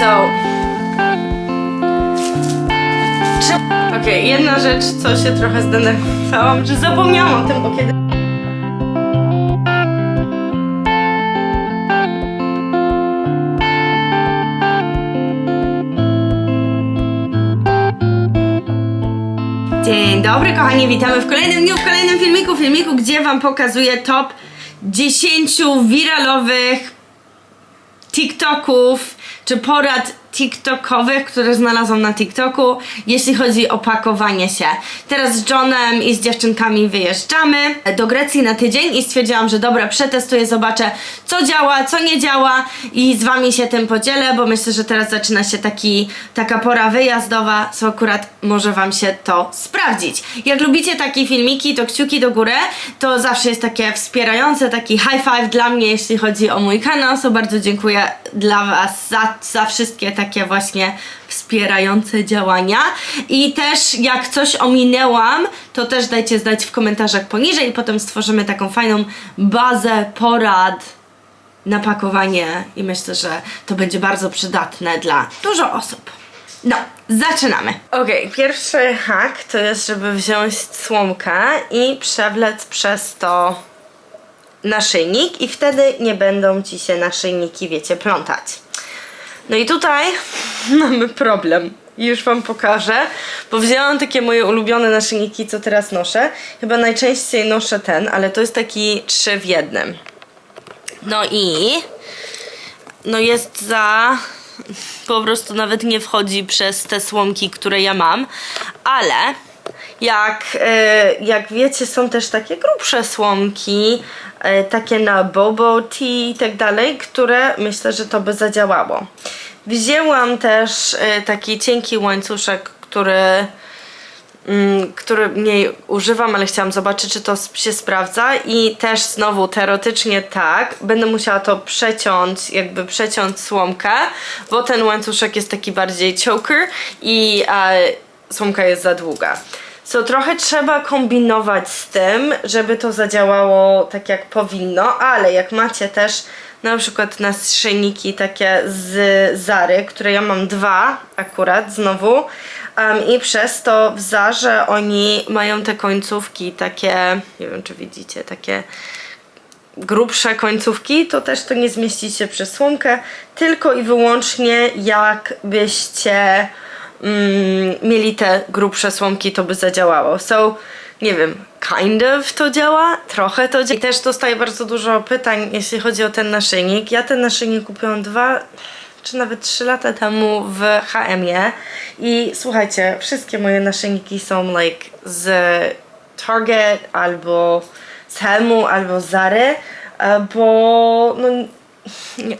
So. Okej, jedna rzecz, co się trochę zdenerwowałam, że zapomniałam o tym, bo kiedy. Dzień dobry kochani, witamy w kolejnym dniu, w kolejnym filmiku, filmiku, gdzie wam pokazuję top 10 wiralowych TikToków czy porad TikTokowych, które znalazłam na TikToku, jeśli chodzi o pakowanie się. Teraz z Johnem i z dziewczynkami wyjeżdżamy do Grecji na tydzień i stwierdziłam, że dobra, przetestuję, zobaczę co działa, co nie działa i z wami się tym podzielę, bo myślę, że teraz zaczyna się taki, taka pora wyjazdowa, co akurat może wam się to sprawdzić. Jak lubicie takie filmiki, to kciuki do góry, to zawsze jest takie wspierające, taki high five dla mnie, jeśli chodzi o mój kanał, so bardzo dziękuję dla was za, za wszystkie takie właśnie wspierające działania i też jak coś ominęłam, to też dajcie znać w komentarzach poniżej i potem stworzymy taką fajną bazę porad na pakowanie i myślę, że to będzie bardzo przydatne dla dużo osób. No, zaczynamy. Okej, pierwszy hack to jest, żeby wziąć słomkę i przewlec przez to naszyjnik i wtedy nie będą ci się naszyjniki, wiecie, plątać. No i tutaj mamy problem. Już wam pokażę, bo wzięłam takie moje ulubione naszyjniki, co teraz noszę. Chyba najczęściej noszę ten, ale to jest taki trzy w jednym. No i no jest za po prostu nawet nie wchodzi przez te słomki, które ja mam, ale jak, e, jak wiecie, są też takie grubsze słomki, takie na bobo tea i tak dalej, które myślę, że to by zadziałało. Wzięłam też e, taki cienki łańcuszek, który mm, który mniej używam, ale chciałam zobaczyć, czy to się sprawdza i też znowu teoretycznie tak, będę musiała to przeciąć, jakby przeciąć słomkę, bo ten łańcuszek jest taki bardziej choker i e, słomka jest za długa. So trochę trzeba kombinować z tym, żeby to zadziałało tak jak powinno, ale jak macie też na przykład naszyjniki takie z Zary, które ja mam dwa akurat znowu um, i przez to w Zarze oni mają te końcówki takie, nie wiem czy widzicie, takie grubsze końcówki, to też to nie zmieścicie przez słomkę, tylko i wyłącznie jakbyście mm, mieli te grubsze słomki, to by zadziałało. So, nie wiem, kind of to działa, trochę to działa. I też dostaję bardzo dużo pytań, jeśli chodzi o ten naszyjnik. Ja ten naszyjnik kupiłam dwa czy nawet trzy lata temu w HM-ie i słuchajcie, wszystkie moje naszyjniki są like z Target albo z Helmu albo z Zary, e, bo no,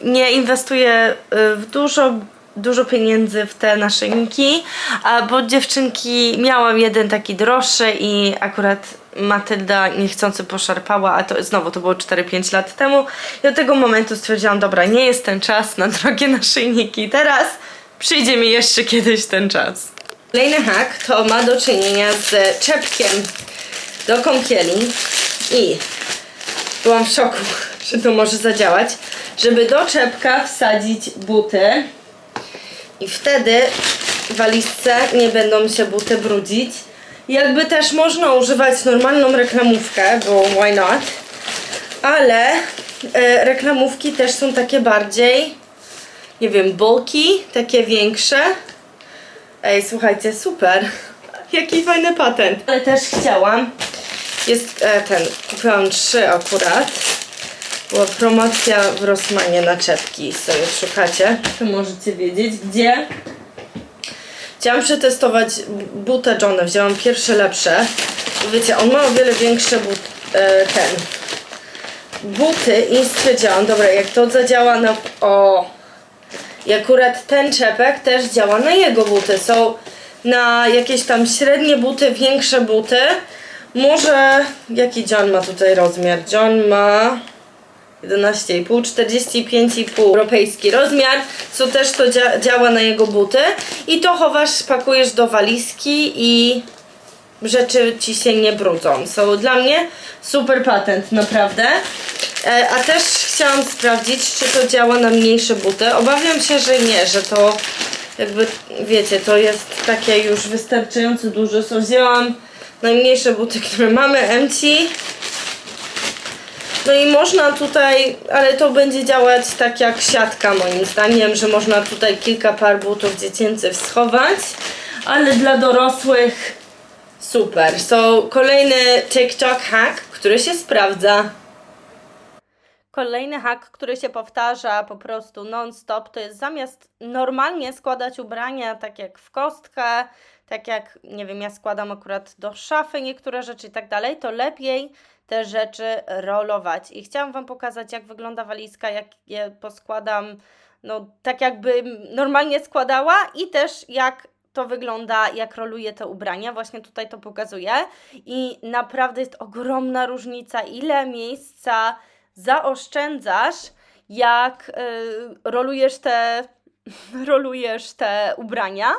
nie- inwestuję y, w dużo dużo pieniędzy w te naszyjniki, a bo dziewczynki miałam jeden taki droższy i akurat Matylda niechcący poszarpała, a to znowu to było 4-5 lat temu. I od tego momentu stwierdziłam, dobra, nie jest ten czas na drogie naszyjniki, teraz przyjdzie mi jeszcze kiedyś ten czas. Kolejny hack to ma do czynienia z czepkiem do kąpieli i byłam w szoku, że to może zadziałać, żeby do czepka wsadzić buty i wtedy w walizce nie będą się buty brudzić. Jakby też można używać normalną reklamówkę, bo why not? Ale e, reklamówki też są takie bardziej, nie wiem, bulky, takie większe. Ej, słuchajcie, super. Jaki fajny patent. Ale też chciałam. Jest e, ten, kupiłam trzy akurat. Była promocja w Rossmanie na czepki. Sobie szukacie, to możecie wiedzieć gdzie. Chciałam przetestować buta Johna. Wzięłam pierwsze lepsze. Wiecie, on ma o wiele większe but, e, ten buty i stwierdziłam, dobra, jak to zadziała na... O! I akurat ten czepek też działa na jego buty. Są na jakieś tam średnie buty, większe buty. Może... Jaki John ma tutaj rozmiar? John ma... 11,5, 45,5 europejski rozmiar, co też to dzia działa na jego buty i to chowasz, pakujesz do walizki i rzeczy ci się nie brudzą. So dla mnie super patent, naprawdę. E, a też chciałam sprawdzić, czy to działa na mniejsze buty. Obawiam się, że nie, że to jakby, wiecie, to jest takie już wystarczająco duże. So wzięłam najmniejsze buty, które mamy, MC. No i można tutaj, ale to będzie działać tak jak siatka moim zdaniem, że można tutaj kilka par butów dziecięcych schować, ale dla dorosłych super. So kolejny TikTok hack, który się sprawdza. Kolejny hak, który się powtarza po prostu non-stop, to jest zamiast normalnie składać ubrania tak jak w kostkę, tak jak, nie wiem, ja składam akurat do szafy niektóre rzeczy i tak dalej, to lepiej te rzeczy rolować. I chciałam Wam pokazać, jak wygląda walizka, jak je poskładam, no tak jakbym normalnie składała i też jak to wygląda, jak roluję te ubrania. Właśnie tutaj to pokazuję. I naprawdę jest ogromna różnica, ile miejsca zaoszczędzasz, jak y, rolujesz te rolujesz te ubrania.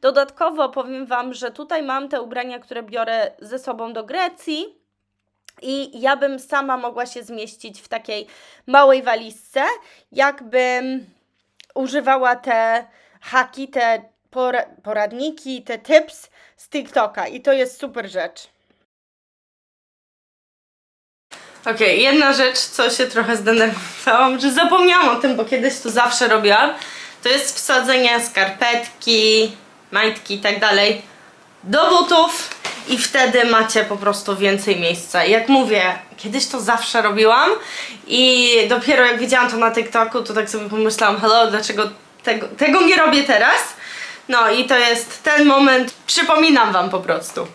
Dodatkowo powiem Wam, że tutaj mam te ubrania, które biorę ze sobą do Grecji. I ja bym sama mogła się zmieścić w takiej małej walizce, jakbym używała te haki, te pora- poradniki, te tips z TikToka. I to jest super rzecz. Okej, jedna rzecz, co się trochę zdenerwowałam, że zapomniałam o tym, bo kiedyś to zawsze robiłam, to jest wsadzenie skarpetki, majtki i tak dalej do butów i wtedy macie po prostu więcej miejsca. Jak mówię, kiedyś to zawsze robiłam i dopiero jak widziałam to na TikToku, to tak sobie pomyślałam, hello, dlaczego tego, tego nie robię teraz? No i to jest ten moment, przypominam wam po prostu.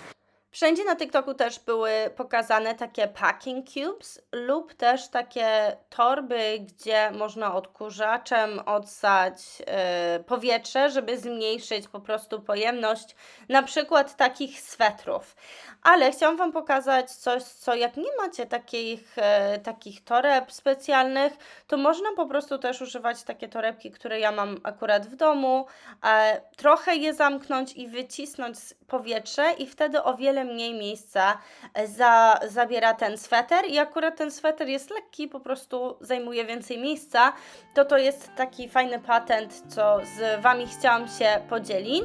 Wszędzie na TikToku też były pokazane takie packing cubes lub też takie torby, gdzie można odkurzaczem odsać e, powietrze, żeby zmniejszyć po prostu pojemność na przykład takich swetrów. Ale chciałam Wam pokazać coś, co jak nie macie takich, e, takich toreb specjalnych, to można po prostu też używać takie torebki, które ja mam akurat w domu, e, trochę je zamknąć i wycisnąć powietrze i wtedy o wiele mniej miejsca e, za, zabiera ten sweter i akurat ten sweter jest lekki, po prostu zajmuje więcej miejsca, to to jest taki fajny patent, co z Wami chciałam się podzielić.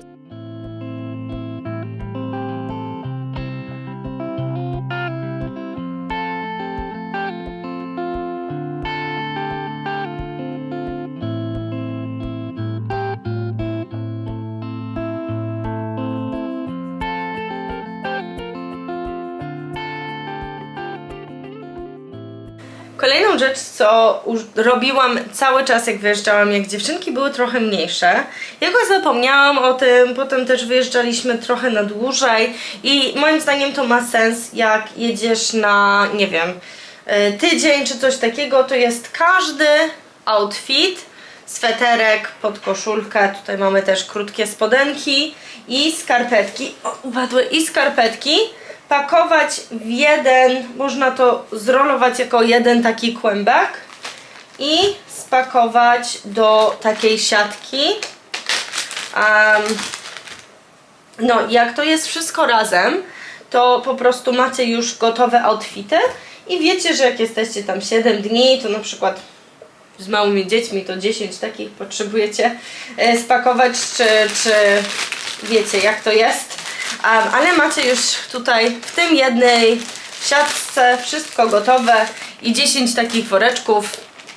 Kolejną rzecz, co robiłam cały czas, jak wyjeżdżałam, jak dziewczynki były trochę mniejsze. Jakoś zapomniałam o tym, potem też wyjeżdżaliśmy trochę na dłużej i moim zdaniem to ma sens, jak jedziesz na, nie wiem, y, tydzień czy coś takiego, to jest każdy outfit, sweterek pod koszulkę, tutaj mamy też krótkie spodenki i skarpetki, o, upadły, i skarpetki, pakować w jeden, można to zrolować jako jeden taki kłębek i spakować do takiej siatki. Em, no, jak to jest wszystko razem, to po prostu macie już gotowe outfity i wiecie, że jak jesteście tam 7 dni, to na przykład z małymi dziećmi to 10 takich potrzebujecie e, spakować, czy, czy wiecie jak to jest. Um, ale macie już tutaj w tym jednej siatce wszystko gotowe i 10 takich woreczków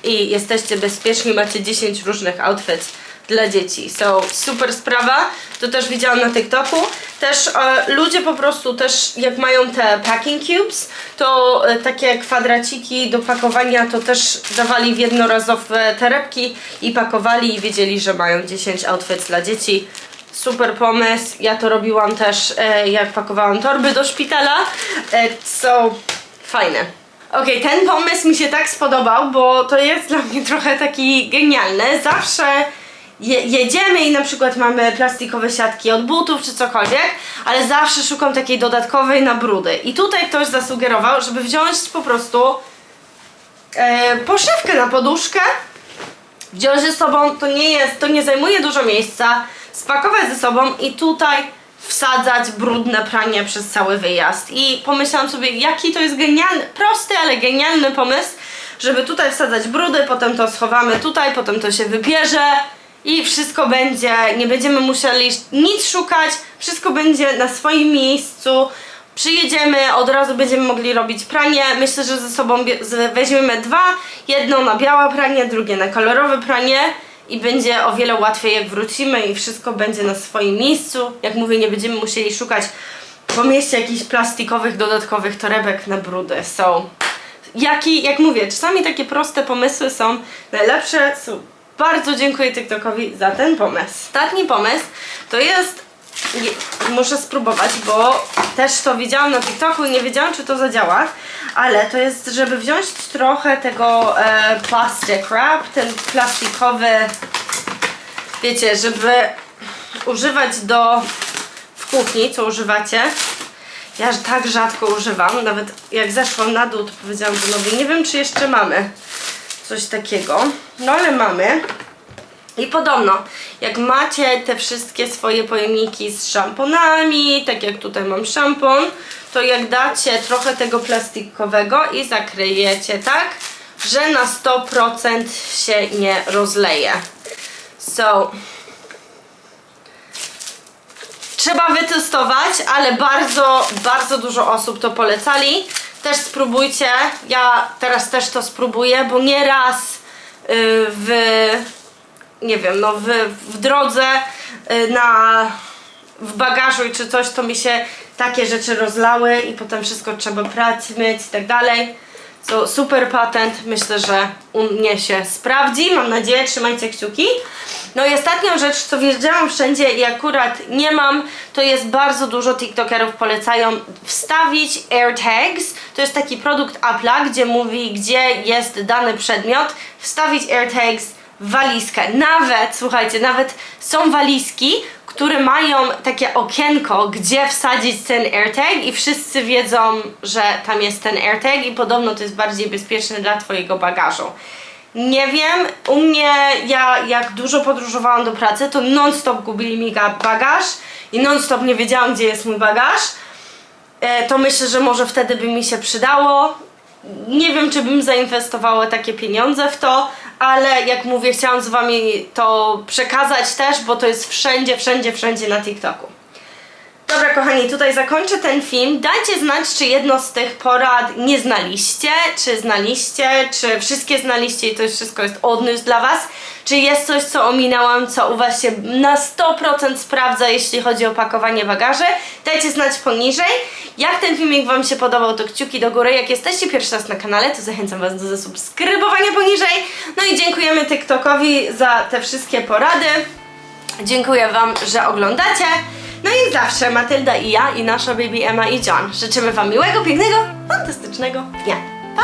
i jesteście bezpieczni, macie 10 różnych outfits dla dzieci. So, super sprawa. To też widziałam na TikToku. Też e, ludzie po prostu też jak mają te packing cubes, to e, takie kwadraciki do pakowania to też dawali w jednorazowe torebki i pakowali i wiedzieli, że mają 10 outfits dla dzieci. Super pomysł. Ja to robiłam też e, jak pakowałam torby do szpitala. E, so, fajne. Okej, ten pomysł mi się tak spodobał, bo to jest dla mnie trochę taki genialny. Zawsze je, jedziemy i na przykład mamy plastikowe siatki od butów czy cokolwiek, ale zawsze szukam takiej dodatkowej na brudy. I tutaj ktoś zasugerował, żeby wziąć po prostu e, poszewkę na poduszkę, wziąć ze sobą, to nie jest, to nie zajmuje dużo miejsca, spakować ze sobą i tutaj wsadzać brudne pranie przez cały wyjazd. I pomyślałam sobie, jaki to jest genialny, prosty, ale genialny pomysł, żeby tutaj wsadzać brudy, potem to schowamy tutaj, potem to się wybierze i wszystko będzie, nie będziemy musieli nic szukać, wszystko będzie na swoim miejscu. Przyjedziemy, od razu będziemy mogli robić pranie. Myślę, że ze sobą weźmiemy dwa. Jedno na białe pranie, drugie na kolorowe pranie. I będzie o wiele łatwiej jak wrócimy i wszystko będzie na swoim miejscu. Jak mówię, nie będziemy musieli szukać po mieście jakichś plastikowych, dodatkowych torebek na brudy. So, jaki, jak mówię, czasami takie proste pomysły są najlepsze. So, bardzo dziękuję TikTokowi za ten pomysł. Ostatni pomysł to jest muszę spróbować, bo też to widziałam na TikToku i nie wiedziałam, czy to zadziała, ale to jest, żeby wziąć trochę tego e, plastic wrap, ten plastikowy, wiecie, żeby używać do w kuchni, co używacie. Ja tak rzadko używam, nawet jak zeszłam na dół, to powiedziałam Johnowi, nie wiem, czy jeszcze mamy coś takiego, no ale mamy. I podobno, jak macie te wszystkie swoje pojemniki z szamponami, tak jak tutaj mam szampon, to jak dacie trochę tego plastikowego i zakryjecie tak, że na 100% się nie rozleje. So, trzeba wytestować, ale bardzo, bardzo dużo osób to polecali. Też spróbujcie, ja teraz też to spróbuję, bo nieraz yy, w nie wiem, no w, w drodze y, na w bagażu czy coś, to mi się takie rzeczy rozlały i potem wszystko trzeba prać, myć i tak dalej. So, super patent, myślę, że u mnie się sprawdzi, mam nadzieję, trzymajcie kciuki. No i ostatnią rzecz, co wiedziałam wszędzie i akurat nie mam, to jest bardzo dużo TikTokerów polecają wstawić AirTags. To jest taki produkt Apple'a, gdzie mówi, gdzie jest dany przedmiot, wstawić AirTags walizkę. Nawet, słuchajcie, nawet są walizki, które mają takie okienko, gdzie wsadzić ten AirTag i wszyscy wiedzą, że tam jest ten AirTag i podobno to jest bardziej bezpieczne dla Twojego bagażu. Nie wiem, u mnie, ja jak dużo podróżowałam do pracy, to non-stop gubili mi ga- bagaż i non-stop nie wiedziałam, gdzie jest mój bagaż. E, to myślę, że może wtedy by mi się przydało. Nie wiem, czy bym zainwestowała takie pieniądze w to, ale jak mówię, chciałam z Wami to przekazać też, bo to jest wszędzie, wszędzie, wszędzie na TikToku. Dobra, kochani, tutaj zakończę ten film. Dajcie znać, czy jedno z tych porad nie znaliście, czy znaliście, czy wszystkie znaliście i to już wszystko jest odniósł dla Was. Czy jest coś, co ominęłam, co u Was się na 100% sprawdza, jeśli chodzi o pakowanie bagaży. Dajcie znać poniżej. Jak ten filmik Wam się podobał, to kciuki do góry. Jak jesteście pierwszy raz na kanale, to zachęcam Was do zasubskrybowania poniżej. No i dziękujemy TikTokowi za te wszystkie porady. Dziękuję Wam, że oglądacie. No i zawsze Matylda i ja i nasza baby Emma i John życzymy Wam miłego, pięknego, fantastycznego dnia. Pa!